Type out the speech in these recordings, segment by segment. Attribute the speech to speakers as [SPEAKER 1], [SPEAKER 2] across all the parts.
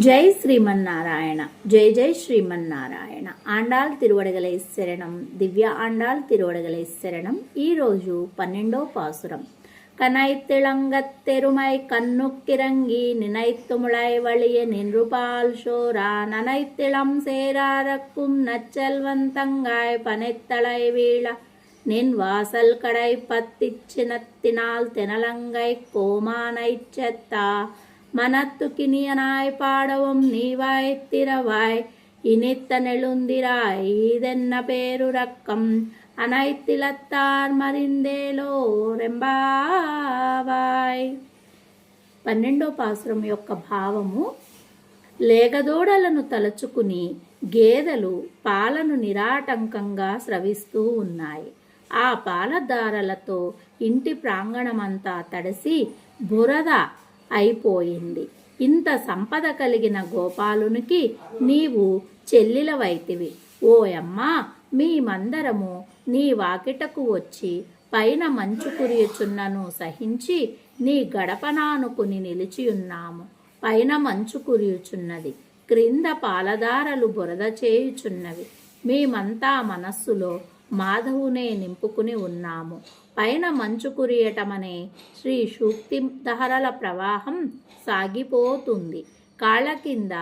[SPEAKER 1] ஜெய் ஸ்ரீமன்னாராயணா ஜெய் ஜெய் ஸ்ரீமன்னாராயண. ఆండాల్ తిరువడగలై శరణం దివ్య ఆండాల్ తిరువడగలై శరణం ఈరోజు పన్నెండో పాసురం கனைத்திளங்கத்தெருமை கண்ணுக்கிறங்கி நினைத்துமுளை வழிய நின்றுபால் சோரா நனைத்திளம் சேராரக்கும் நச்சல்வன் தங்காய் பனைத்தலை வீழா. நின் வாசல் கடை பத்திச்சினத்தினால் தினலங்கை கோமானைச்சத்தா செத்தா மனத்து கிணியனாய் பாடவும் நீவாய் திறவாய் இனித்த நெழுந்திராய் இதென்ன பேருரக்கம் అనైతిలత్తార్ మరిందేలో రెంబావాయ్ పన్నెండో పాసురం యొక్క భావము లేగదోడలను తలచుకుని గేదెలు పాలను నిరాటంకంగా స్రవిస్తూ ఉన్నాయి ఆ పాలదారలతో ఇంటి ప్రాంగణమంతా తడిసి బురద అయిపోయింది. ఇంత సంపద కలిగిన గోపాలునికి నీవు చెల్లిలవైతివి. ఓయమ్మా మేమందరము నీ వాకిటకు వచ్చి పైన మంచు కురియుచున్నను సహించి నీ గడపనానుకుని నిలిచియున్నాము పైన మంచు కురియుచున్నది క్రింద పాలదారలు బురద చేయుచున్నవి. మేమంతా మనస్సులో మాధవునే నింపుకుని ఉన్నాము. పైన మంచు కురియటమనే శ్రీ సూక్తి ధారల ప్రవాహం సాగిపోతుంది. కాళ్ళ కింద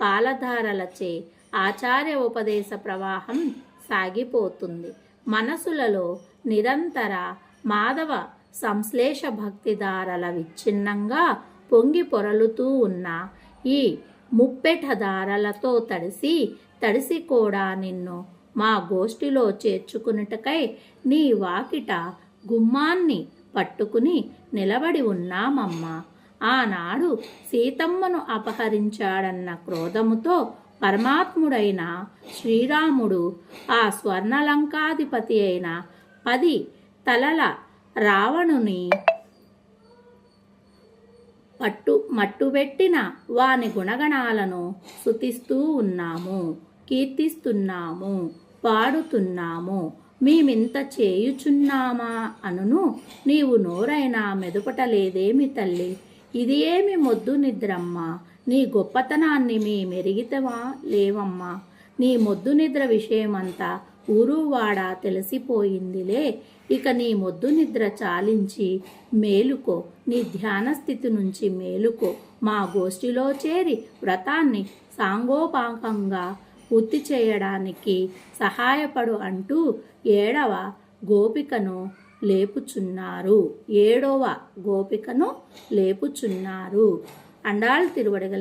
[SPEAKER 1] పాలధారలచే ఆచార్య ఉపదేశ ప్రవాహం సాగిపోతుంది. మనసులలో నిరంతర మాధవ సంశ్లేష భక్తిదారల విచ్ఛిన్నంగా పొంగి పొరలుతూ ఉన్న ఈ ముప్పెట దారలతో తడిసి తడిసి కూడా నిన్ను మా గోష్ఠిలో చేర్చుకున్నటకై నీ వాకిట గుమ్మాన్ని పట్టుకుని నిలబడి ఉన్నామమ్మా. ఆనాడు సీతమ్మను అపహరించాడన్న క్రోధముతో పరమాత్ముడైన శ్రీరాముడు ఆ స్వర్ణలంకాధిపతి అయిన పది తలల రావణుని పట్టు మట్టుబెట్టిన వాని గుణగణాలను శుతిస్తూ ఉన్నాము. కీర్తిస్తున్నాము పాడుతున్నాము మేమింత చేయుచున్నామా అనును నీవు నోరైనా మెదుపటలేదేమి తల్లి? ఇది ఏమి మొద్దు నిద్రమ్మా? నీ గొప్పతనాన్ని మీ మెరిగితవా లేవమ్మా? నీ మొద్దు నిద్ర విషయమంతా ఊరువాడ తెలిసిపోయిందిలే. ఇక నీ మొద్దు నిద్ర చాలించి మేలుకో నీ ధ్యాన స్థితి నుంచి మేలుకో. మా గోష్ఠిలో చేరి వ్రతాన్ని సాంగోపాకంగా పూర్తి చేయడానికి సహాయపడు అంటూ ఏడవ గోపికను లేపుచున్నారు. ఏడవ గోపికను లేపుచున్నారు. అండాల్ తిరువడగలే